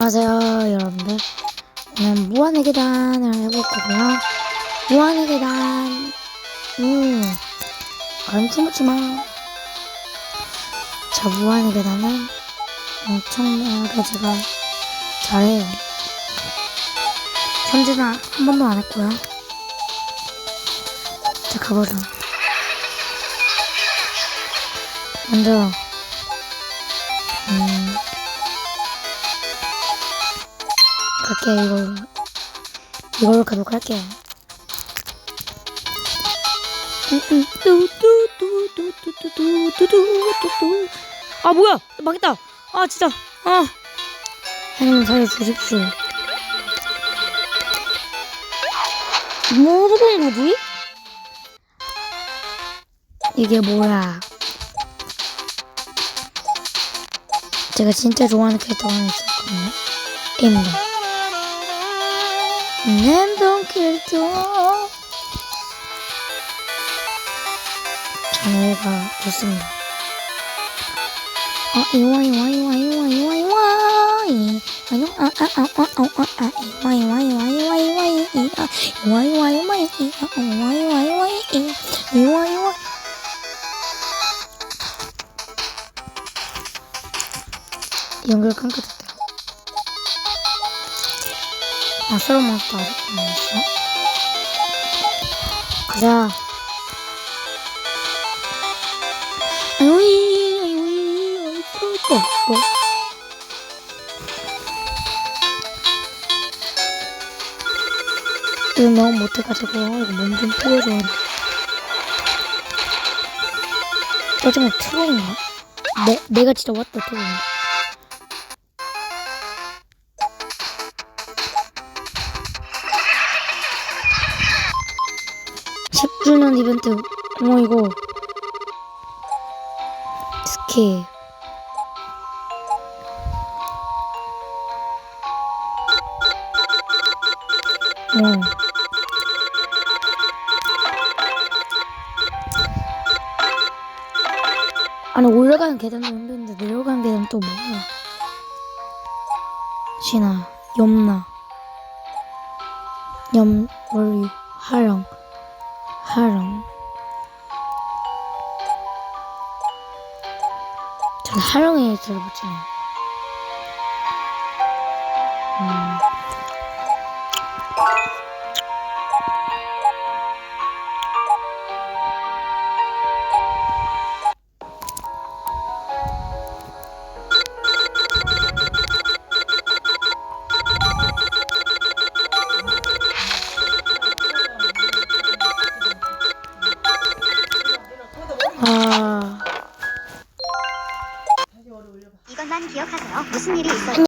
안녕하세요 여러분들. 오늘 무한의 계단을 해볼 거고요. 무한의 계단. 음 안춤묻지마 자 무한의 계단은 엄청나게 제가 잘해요. 현재는 한 번도 안 했고요. 자 가보자 먼저 음 갈게요 이걸로 이걸로 가도록 할게요 아 뭐야 망했다 아 진짜 아 하나님 살려주십시오 뭐 하는 거지? 이게 뭐야 제가 진짜 좋아하는 캐릭터가 하나 있었거든요 게임도 랜덤 캐릭터. 저는 얘가 좋습니다. 아, 이와, 이와, 이와, 이와, 이와, 이와, 이. 아유, 아, 아, 아, 아, 아, 아, 아, 이와, 이와, 이와, 마스로 마스터 아직도 가자 아이오이 아이오이 아이고 어, 어. 이거 너무 못해가지고 이거 몸좀 풀어줘야 돼 짜증나 트롤인가? 내, 내가 진짜 왔다 트롤인가? 10주년 이벤트. 어 이거. 스케일. 어. 아니 올라가는 계단도 힘든데 내려가는 계단 또 뭐야? 신아 염나 염월유 하령 하랑 전 하령에 들어보잖아요 아 이것만 기억하세요. 무슨 일이 있어도